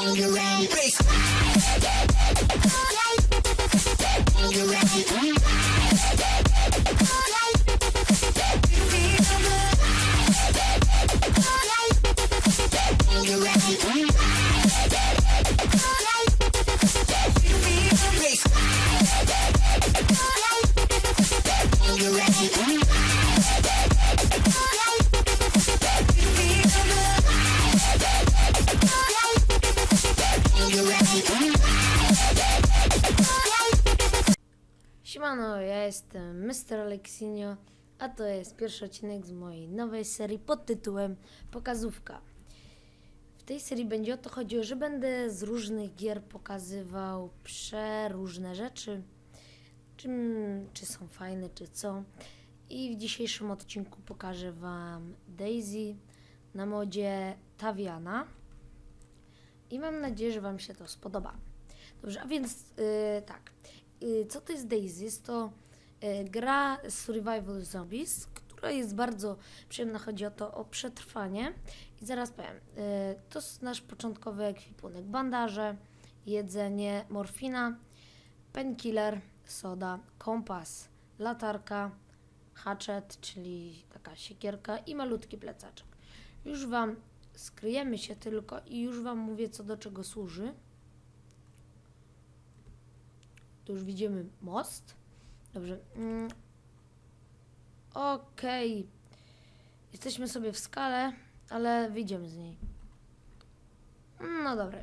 Bang around. Bass. Mr. A to jest pierwszy odcinek z mojej nowej serii pod tytułem Pokazówka. W tej serii będzie o to chodziło, że będę z różnych gier pokazywał przeróżne rzeczy, czym, czy są fajne, czy co. I w dzisiejszym odcinku pokażę Wam Daisy na modzie Taviana. I mam nadzieję, że Wam się to spodoba. Dobrze, a więc yy, tak. Yy, co to jest Daisy? Jest to gra Survival Zombies, która jest bardzo przyjemna. Chodzi o to o przetrwanie. I zaraz powiem. Yy, to jest nasz początkowy ekwipunek. Bandaże, jedzenie, morfina, painkiller, soda, kompas, latarka, hatchet, czyli taka siekierka i malutki plecaczek. Już Wam skryjemy się tylko i już Wam mówię, co do czego służy. Tu już widzimy most. Dobrze. Mm. Okej. Jesteśmy sobie w skale, ale wyjdziemy z niej. No dobra.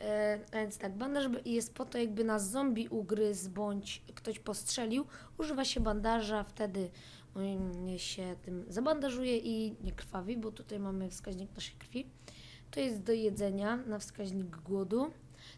E, więc tak, bandaż jest po to, jakby nas zombie ugryzł bądź ktoś postrzelił. Używa się bandaża, wtedy on się tym zabandażuje i nie krwawi, bo tutaj mamy wskaźnik naszej krwi. To jest do jedzenia na wskaźnik głodu.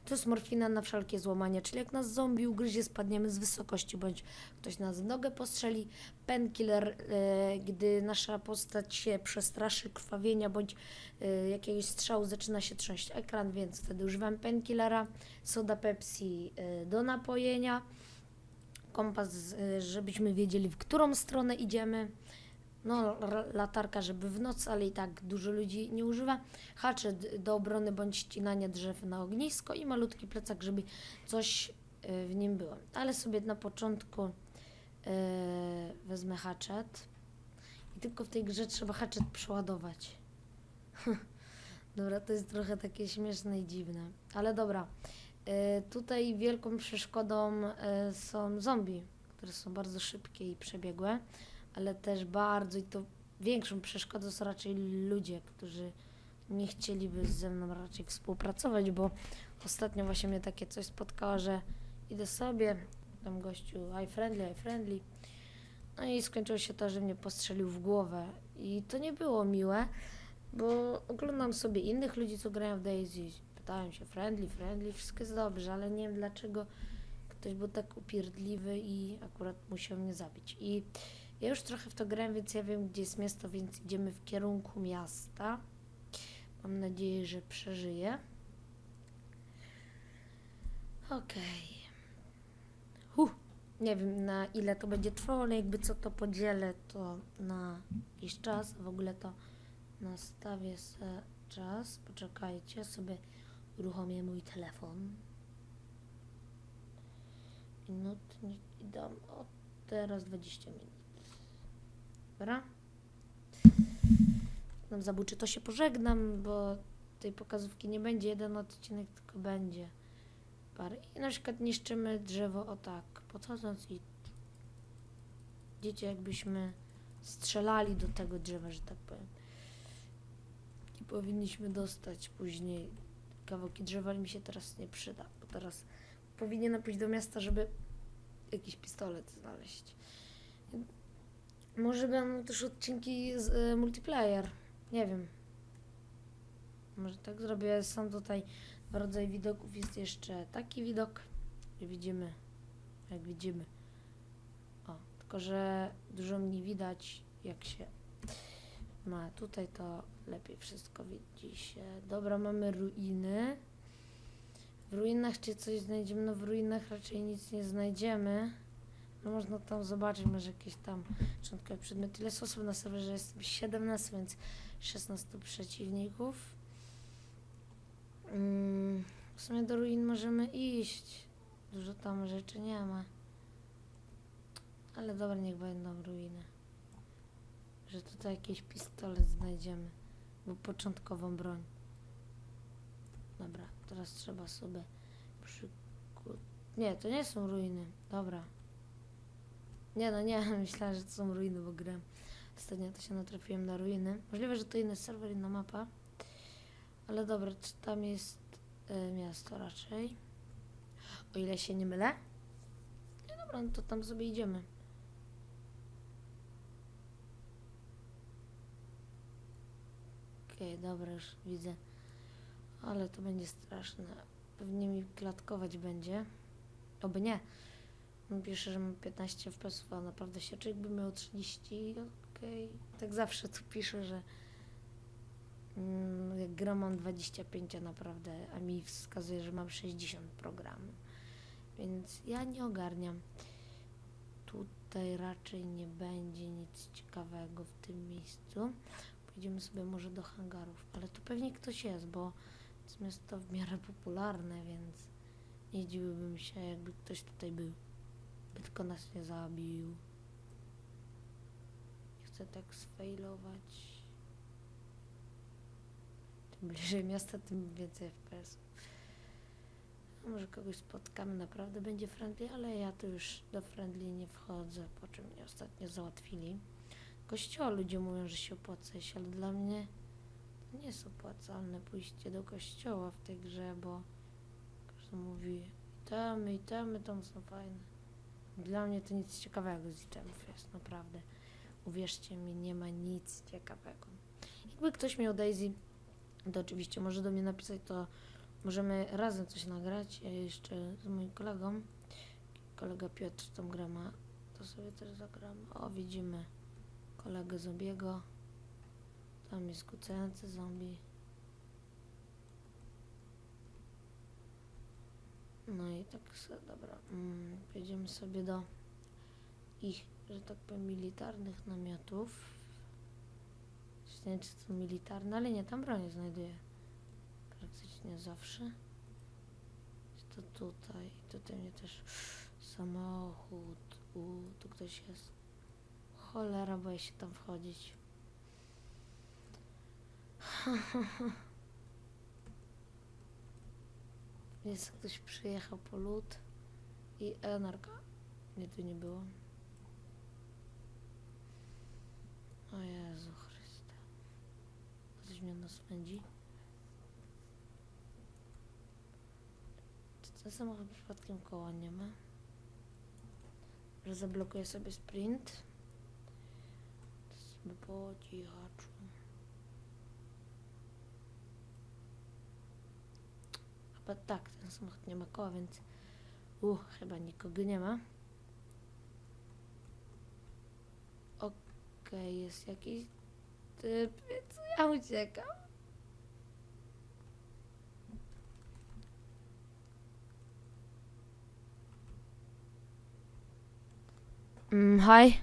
To jest morfina na wszelkie złamania, czyli jak nas zombie ugryzie, spadniemy z wysokości, bądź ktoś nas w nogę postrzeli. Painkiller, e, gdy nasza postać się przestraszy krwawienia, bądź e, jakiegoś strzału zaczyna się trząść ekran, więc wtedy używam painkillera. Soda Pepsi e, do napojenia. Kompas, e, żebyśmy wiedzieli, w którą stronę idziemy. No, latarka, żeby w nocy, ale i tak dużo ludzi nie używa. Hatchet do obrony bądź ścinania drzew na ognisko i malutki plecak, żeby coś y, w nim było. Ale sobie na początku y, wezmę hatchet. I tylko w tej grze trzeba hatchet przeładować. dobra, to jest trochę takie śmieszne i dziwne. Ale dobra. Y, tutaj wielką przeszkodą y, są zombie, które są bardzo szybkie i przebiegłe ale też bardzo i to większą przeszkodą są raczej ludzie, którzy nie chcieliby ze mną raczej współpracować, bo ostatnio właśnie mnie takie coś spotkało, że idę sobie, tam gościu i friendly, i friendly, no i skończyło się to, że mnie postrzelił w głowę. I to nie było miłe, bo oglądam sobie innych ludzi, co grają w Daisy, pytałem się friendly, friendly, wszystko jest dobrze, ale nie wiem dlaczego ktoś był tak upierdliwy i akurat musiał mnie zabić. I ja już trochę w to grałem, więc ja wiem, gdzie jest miasto, więc idziemy w kierunku miasta. Mam nadzieję, że przeżyję. Okej. Huh. Nie wiem, na ile to będzie trwało, ale jakby co to podzielę, to na jakiś czas. W ogóle to nastawię sobie czas. Poczekajcie, sobie uruchomię mój telefon. Minutnik i dam o teraz 20 minut. Dobra. Nam zabuczy, to się pożegnam, bo tej pokazówki nie będzie jeden odcinek, tylko będzie parę. I na przykład niszczymy drzewo o tak, podchodząc i widzicie, jakbyśmy strzelali do tego drzewa, że tak powiem. I powinniśmy dostać później kawałki drzewa, ale mi się teraz nie przyda, bo teraz powinienem pójść do miasta, żeby jakiś pistolet znaleźć. Może będą też odcinki z y, multiplayer. Nie wiem. Może tak zrobię. Są tutaj dwa rodzaje widoków. Jest jeszcze taki widok. I widzimy. Jak widzimy. O, tylko że dużo mniej widać jak się ma tutaj to lepiej wszystko widzi się. Dobra, mamy ruiny. W ruinach czy coś znajdziemy? No w ruinach raczej nic nie znajdziemy. No można tam zobaczyć, może jakieś tam początkowe przedmioty. Ile jest osób na serwerze? Jest 17, więc 16 przeciwników. Mm, W sumie do ruin możemy iść. Dużo tam rzeczy nie ma. Ale dobra, niech będą ruiny. Że tutaj jakiś pistolet znajdziemy. Bo początkową broń. Dobra, teraz trzeba sobie przyku... Nie, to nie są ruiny. Dobra. Nie no, nie, myślałem, że to są ruiny, bo grałem. Ostatnio to się natrafiłem na ruiny. Możliwe, że to inny serwer, inna mapa. Ale dobra, czy tam jest e, miasto raczej? O ile się nie mylę? Nie, dobra, no to tam sobie idziemy. Okej, dobra, już widzę. Ale to będzie straszne. Pewnie mi klatkować będzie. Oby nie. Pisze, że mam 15 FPS, a naprawdę się czy jakby miał 30, okej. Tak zawsze tu pisze, że mm, jak gram mam 25, a naprawdę, a mi wskazuje, że mam 60 programu. Więc ja nie ogarniam. Tutaj raczej nie będzie nic ciekawego w tym miejscu. Pójdziemy sobie może do hangarów, ale tu pewnie ktoś jest, bo to jest miasto w miarę popularne, więc nie dziwiłbym się, jakby ktoś tutaj był. Tylko nas nie zabił. Nie chcę tak sfailować. Tym bliżej miasta, tym więcej FPS. A Może kogoś spotkamy, naprawdę będzie friendly, ale ja tu już do friendly nie wchodzę, po czym mnie ostatnio załatwili. Kościoła ludzie mówią, że się opłaca iść, ale dla mnie to nie jest opłacalne pójście do kościoła w tej grze, bo każdy mówi itemy, itemy tam są fajne. Dla mnie to nic ciekawego z itemów jest, naprawdę. Uwierzcie mi, nie ma nic ciekawego. Jakby ktoś miał Daisy, to oczywiście może do mnie napisać, to możemy razem coś nagrać. Ja jeszcze z moim kolegą, kolega Piotr tą grę ma, to sobie też zagramy. O, widzimy kolegę zombiego. Tam jest kucający zombie. No i tak se, dobra, mm, przejdziemy sobie do ich, że tak powiem, militarnych namiotów. Nie wiem, czy to militarne, ale nie, tam bronię znajduję. Praktycznie zawsze. To tutaj, tutaj mnie też samochód, u, tu ktoś jest. Cholera, boję się tam wchodzić. Jest ktoś przyjechał po lód i energa. Nie, tu nie było. O Jezu Chryste. Coś mnie naspędzi. Czy ten samochód przypadkiem koła nie ma? Że zablokuję sobie sprint. To sobie po cichaczu. Chyba tak, ten samochód nie ma koła, więc... Uh, chyba nikogo nie ma. Okej, jest jakiś typ, więc ja uciekam. Mm, hi.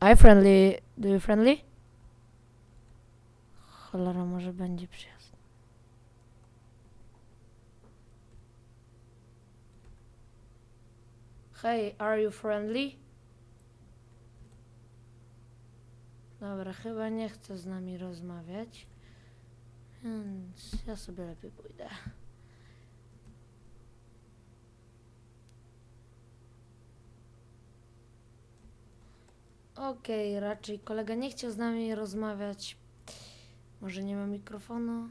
Hi, friendly. Do you friendly? Cholera, może będzie przyjazd. Hey, are you friendly? Dobra, chyba nie chce z nami rozmawiać. Więc ja sobie lepiej pójdę. Okej, raczej kolega nie chciał z nami rozmawiać. Może nie ma mikrofonu.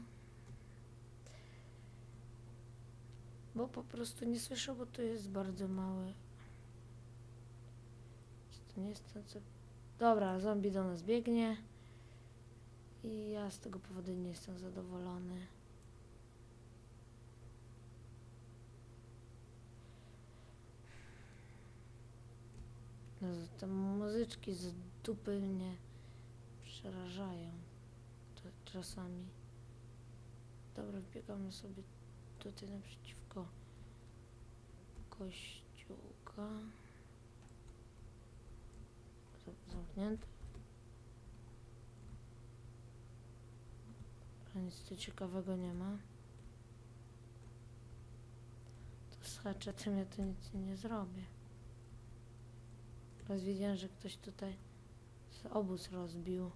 Bo po prostu nie słyszę, bo tu jest bardzo mały. To nie jest ten, co... Dobra, zombie do nas biegnie. I ja z tego powodu nie jestem zadowolony. No, te muzyczki z dupy mnie przerażają to czasami. Dobra, biegamy sobie tutaj naprzeciwko kościółka. zamknięte. A nic tu ciekawego nie ma. Tu z haczetem ja tu nic nie zrobię. Teraz widziałem, że ktoś tutaj obóz rozbił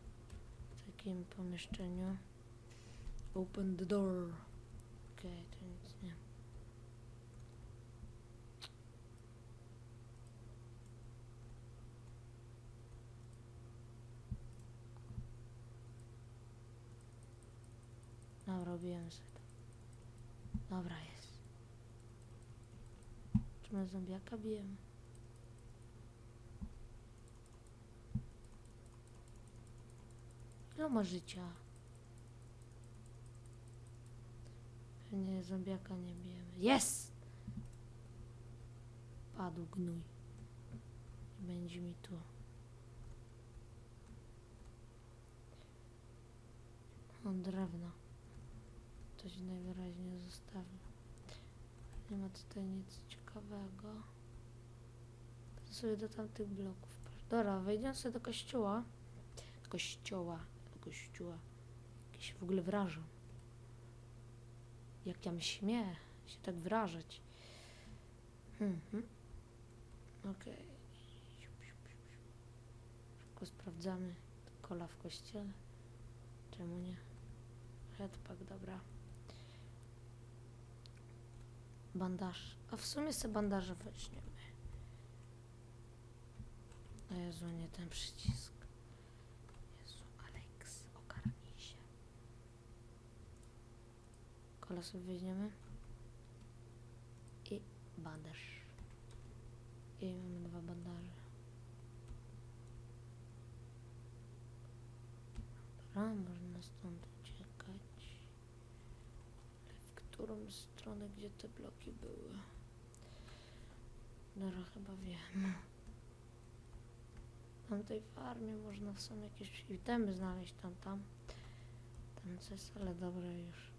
w takim pomieszczeniu. Open the door. Okej, okay, to nic Dobra, robiłem sobie to. Dobra, jest. Czy my zombiaka bijemy? Ile ma życia? Pewnie zombiaka nie bijemy. Jest! Padł gnój. Będzie mi tu. O, drewno. To się najwyraźniej zostawił. Nie ma tutaj nic ciekawego. To sobie do tamtych bloków. Dobra, wejdziemy sobie do kościoła. Kościoła. Do kościoła. Jakiś w ogóle wrażą. Jak ja mi śmie się tak wyrażać. Mhm. Okej. Siup. Szybko sprawdzamy. Kola w kościele. Czemu nie? Headpack, dobra. Bandaż. A w sumie sobie bandaże weźmiemy. O Jezu, nie ten przycisk. Jezu, Alex, ogarnij się. Kola sobie weźmiemy. I bandaż. I mamy dwa bandaże. Dobra, można stąd uciekać. Ale w którą stronę, gdzie te bloki były? Dobra, chyba wiem. Na tej farmie można w sumie jakieś itemy znaleźć tam, tam. Tam coś, ale dobra już.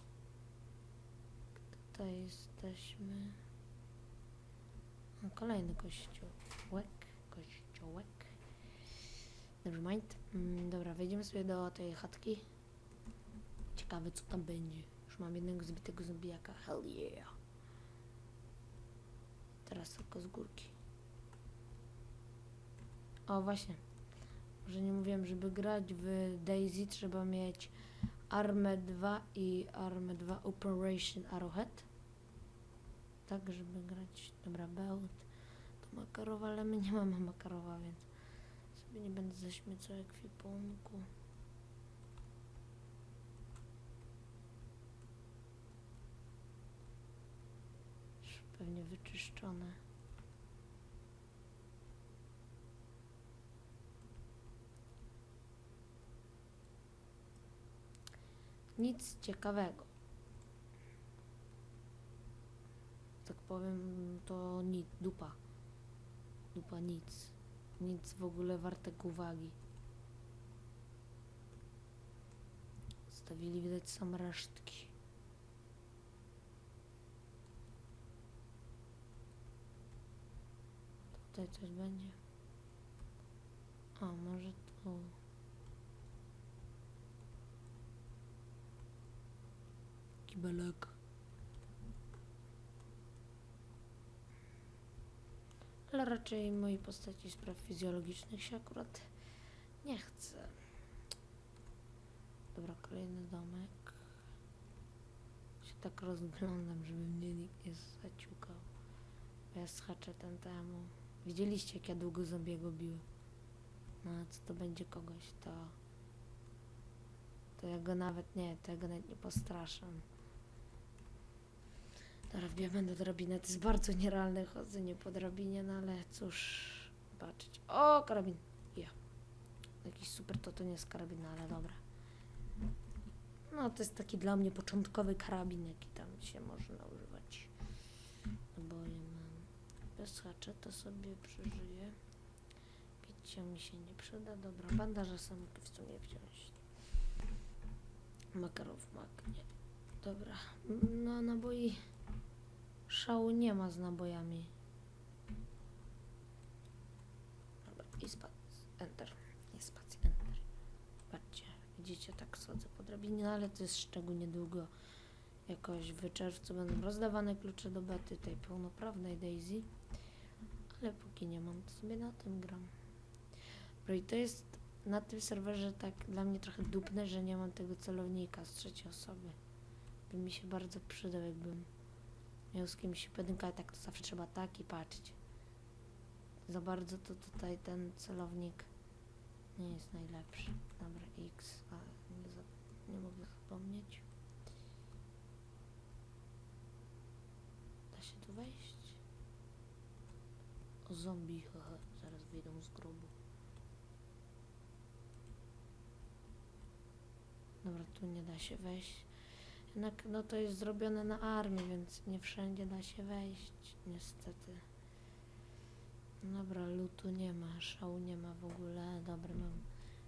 Tutaj jesteśmy. O, kolejny kościółek. Kościółek. Nevermind. Mm, dobra, wejdziemy sobie do tej chatki. Ciekawe co tam będzie. Mam jednego zbitego zombiaka. Hell yeah. Teraz tylko z górki. O właśnie. Może nie mówiłem, żeby grać w Daisy trzeba mieć Armę 2 i Armę 2 Operation Arrowhead. Tak, żeby grać. Dobra, bełt. To Makarowa, ale my nie mamy Makarowa, więc sobie nie będę zaśmiecał ekwipunku. Już pewnie wyczyszczone. Nic ciekawego. Tak powiem, to nic, dupa. Dupa nic. Nic w ogóle wartego uwagi. Stawili widać same resztki. Tutaj coś będzie. A, może tu. Kibelek. Ale raczej mojej postaci spraw fizjologicznych się akurat nie chce. Dobra, kolejny domek. Się tak rozglądam, żeby mnie nikt nie zaciukał. Bo ja z haczetem temu. Widzieliście, jak ja długo zombiego biłem. No, co to będzie kogoś, to... To ja go nawet nie, to ja go nawet nie postraszam. Dobra, wbijamy do drabiny. To jest bardzo nierealne chodzenie po drabinie, no ale cóż, patrzeć. O, karabin. Ja. Jakiś super, to to nie jest karabin, no ale dobra. No, to jest taki dla mnie początkowy karabin, jaki tam się można używać. Oboje mam. Bez haczeta sobie przeżyję. Picie mi się nie przyda. Dobra, bandaże są w sumie wziąć. Makarów mak, nie. Dobra, no naboi szału nie ma z nabojami. Dobra, i spac, enter, i spac, enter. Patrzcie, widzicie, tak schodzę po drabinie, ale to jest szczególnie długo. jakoś w czerwcu będą rozdawane klucze do bety tej pełnoprawnej Daisy. Ale póki nie mam, to sobie na tym gram. No i to jest na tym serwerze tak dla mnie trochę dupne, że nie mam tego celownika z trzeciej osoby. By mi się bardzo przydał, jakbym miał z kimś pojedynkę, ale tak to zawsze trzeba tak i patrzeć. Za bardzo to tutaj ten celownik nie jest najlepszy. Dobra, X, a nie, za, nie mogę zapomnieć. Da się tu wejść? Zombie, haha, zaraz wyjdą z grobu. Dobra, tu nie da się wejść. Jednak no to jest zrobione na armii, więc nie wszędzie da się wejść, niestety. Dobra, lutu nie ma, szału nie ma w ogóle. Dobra, mam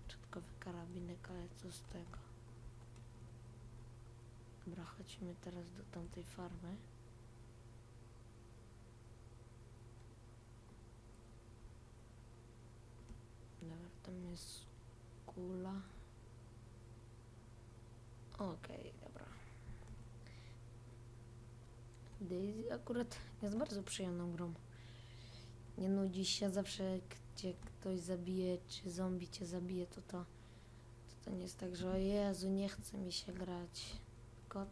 czatkowy karabinek, ale co z tego? Dobra, chodźmy teraz do tamtej farmy. Dobra, tam jest kula. Okej, dobra. Daisy akurat jest bardzo przyjemną grą. Nie nudzi się zawsze, cię ktoś zabije, czy zombie cię zabije, to to, to, to nie jest tak, że o Jezu, nie chce mi się grać. Tylko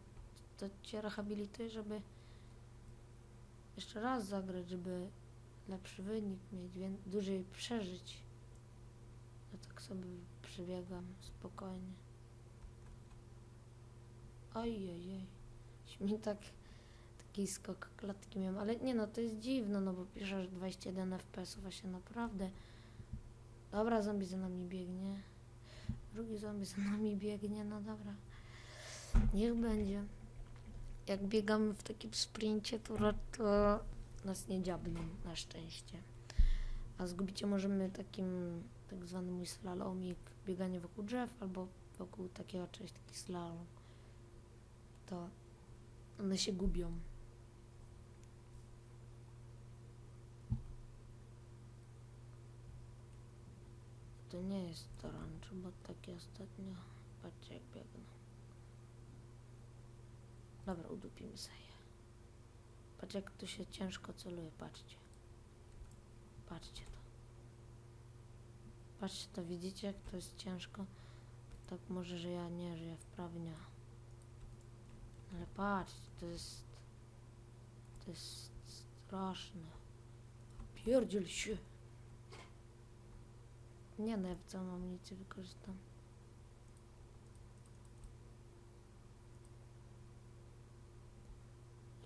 to cię rehabilituje, żeby jeszcze raz zagrać, żeby lepszy wynik mieć, więc dłużej przeżyć. Sobie przebiegam spokojnie. Ojej, mi tak taki skok klatki miałem, ale nie no, to jest dziwne, no bo pisze, że 21 FPS-ów, a się naprawdę... Dobra, zombie za nami biegnie. Drugi zombie za nami biegnie, no dobra. Niech będzie. Jak biegamy w takim sprincie, to, to nas nie dziabną, na szczęście. A zgubicie możemy takim tak zwany mój slalomik, bieganie wokół drzew albo wokół takiego czegoś, taki slalom. To one się gubią. To nie jest to rancho, bo takie ostatnio. Patrzcie jak biegną. Dobra, udupimy sobie. Patrz jak tu się ciężko celuje, patrzcie. Patrzcie to. Jest ciężko? Tak może, że ja nie, że ja wprawnie. Ale patrzcie, to jest... To jest straszne. Pierdziel się. Nie no, ja w całą amunicję wykorzystam.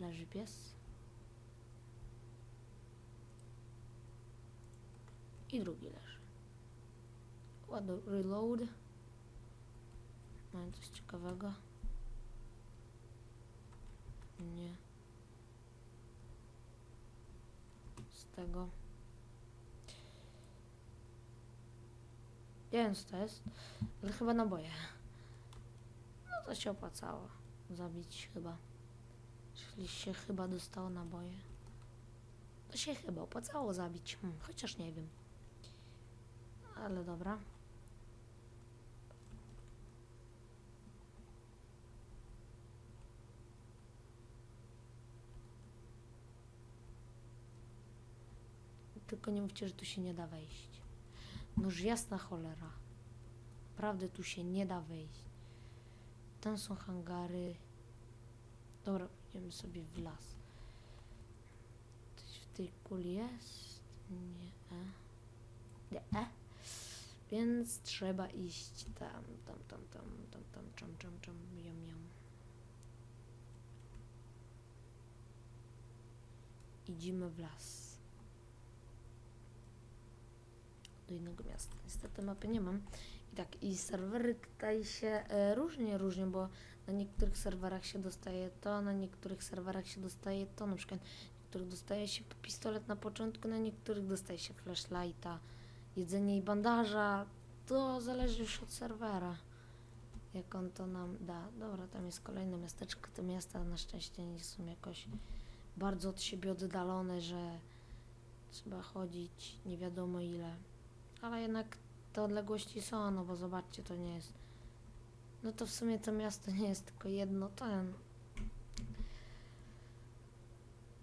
Leży pies. I drugi leży. Ładuj, reload. Mają coś ciekawego. Nie. Z tego. Nie wiem co to jest, ale chyba naboje. No to się opłacało zabić chyba. Jeśli się chyba dostało naboje. To się chyba opłacało zabić, hmm, chociaż nie wiem. Ale dobra. Tylko nie mówcie, że tu się nie da wejść. Noż jasna cholera. Naprawdę tu się nie da wejść. Tam są hangary. Dobra, idziemy sobie w las. Coś w tej kuli jest? Nie. E. Nie. E. Więc trzeba iść tam, tam, tam, tam, tam, tam, czam, czam, czam, jam, jam. Idziemy w las. Do innego miasta. Niestety mapy nie mam. I tak, i serwery tutaj się e, różnie różnią, bo na niektórych serwerach się dostaje to, na niektórych serwerach się dostaje to, na przykład niektórych dostaje się pistolet na początku, na niektórych dostaje się flashlighta, jedzenie i bandaża. To zależy już od serwera, jak on to nam da. Dobra, tam jest kolejne miasteczko. Te miasta na szczęście nie są jakoś bardzo od siebie oddalone, że trzeba chodzić nie wiadomo ile. Ale jednak te odległości są, no bo zobaczcie, to nie jest. No to w sumie to miasto nie jest tylko jedno, ten.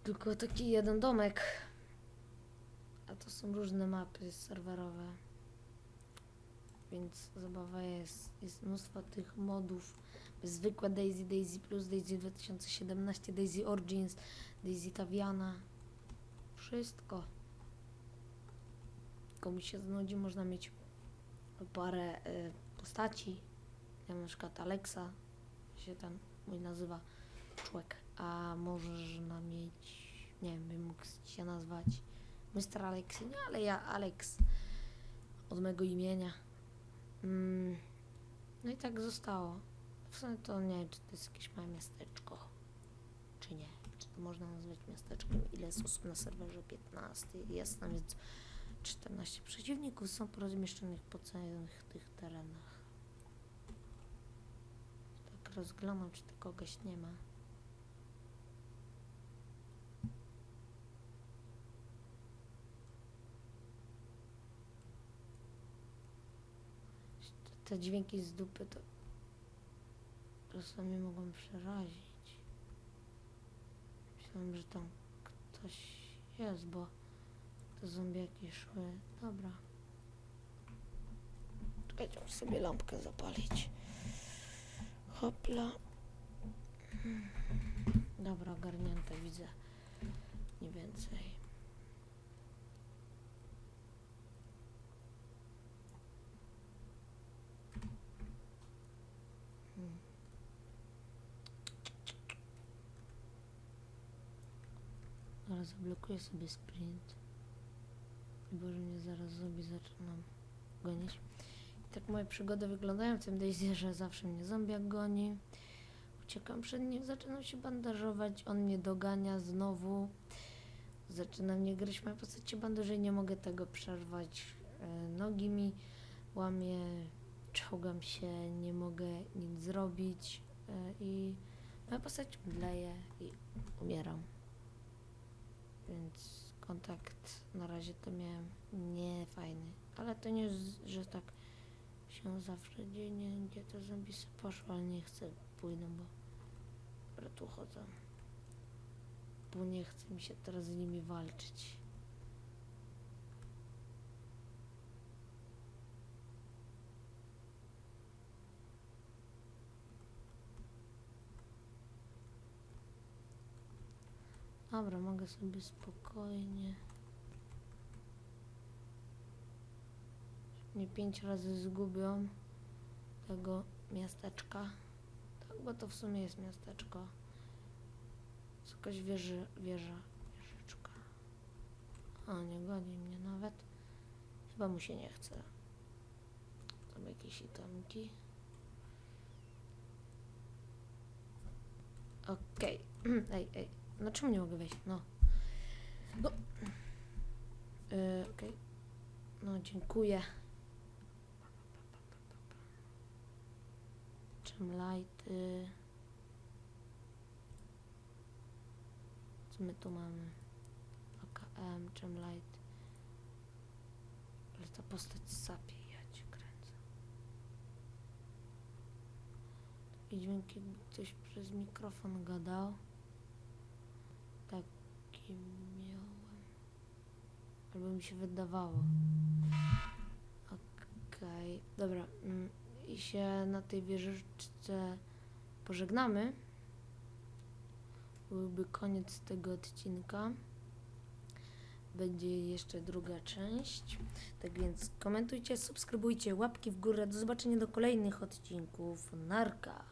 tylko taki jeden domek. A to są różne mapy serwerowe. Więc zabawa jest. Jest mnóstwo tych modów. Zwykłe Daisy, Daisy Plus, Daisy 2017, Daisy Origins, Daisy Taviana. Wszystko. Komuś się znudzi, można mieć parę y, postaci. Ja na przykład Alexa, się ten mój nazywa człowiek, a można mieć, nie wiem, bym mógł się nazwać Mr. Alexy, nie, ale ja Alex od mego imienia. Mm, no i tak zostało. W sumie to nie wiem, czy to jest jakieś małe miasteczko, czy nie. Czy to można nazwać miasteczkiem? Ile jest osób na serwerze? 15. Jest tam więc 14 przeciwników są porozmieszczonych po całych tych terenach. Tak rozglądam, czy tu kogoś nie ma. Te dźwięki z dupy to czasami mogą przerazić. Myślałem, że tam ktoś jest, bo zombiaki szły. Dobra. Czekajcie, muszę sobie lampkę zapalić. Hopla. Dobra, ogarnięte widzę. Nie więcej. Hmm. Zablokuję sobie sprint. Bo że mnie zaraz zombie zaczynam gonić. I tak moje przygody wyglądają w tym Daisy, że zawsze mnie zombiak goni. Uciekam przed nim, zaczynam się bandażować, on mnie dogania znowu. Zaczyna mnie gryźć moja postać się bandażuje, nie mogę tego przerwać. E, Nogi mi łamie, czołgam się, nie mogę nic zrobić e, i moja postać mdleje i umieram. Więc kontakt na razie to miałem nie fajny. Ale to nie że tak się zawsze dzieje, gdzie to zombie poszło, ale nie chcę pójdę, bo dobra, tu chodzę. Bo nie chce mi się teraz z nimi walczyć. Dobra, mogę sobie spokojnie. Nie pięć razy zgubią tego miasteczka. Tak, bo to w sumie jest miasteczko. Jest jakaś wieży, wieża, wieżyczka. A, nie goni mnie nawet. Chyba mu się nie chce. Tam jakieś itemki. Okej. Ej, ej. No czemu nie mogę wejść? No. No. Yy, Okej. No, dziękuję. Czym lighty. Co my tu mamy? AKM, czym light. Ale ta postać sapie, ja kręcę. Takie dźwięki, ktoś przez mikrofon gadał. Taki miałem. Albo mi się wydawało. Okej, dobra. mm, I się na tej wieżyczce pożegnamy. Byłby koniec tego odcinka. Będzie jeszcze druga część. Tak więc komentujcie, subskrybujcie, łapki w górę. Do zobaczenia do kolejnych odcinków. Narka.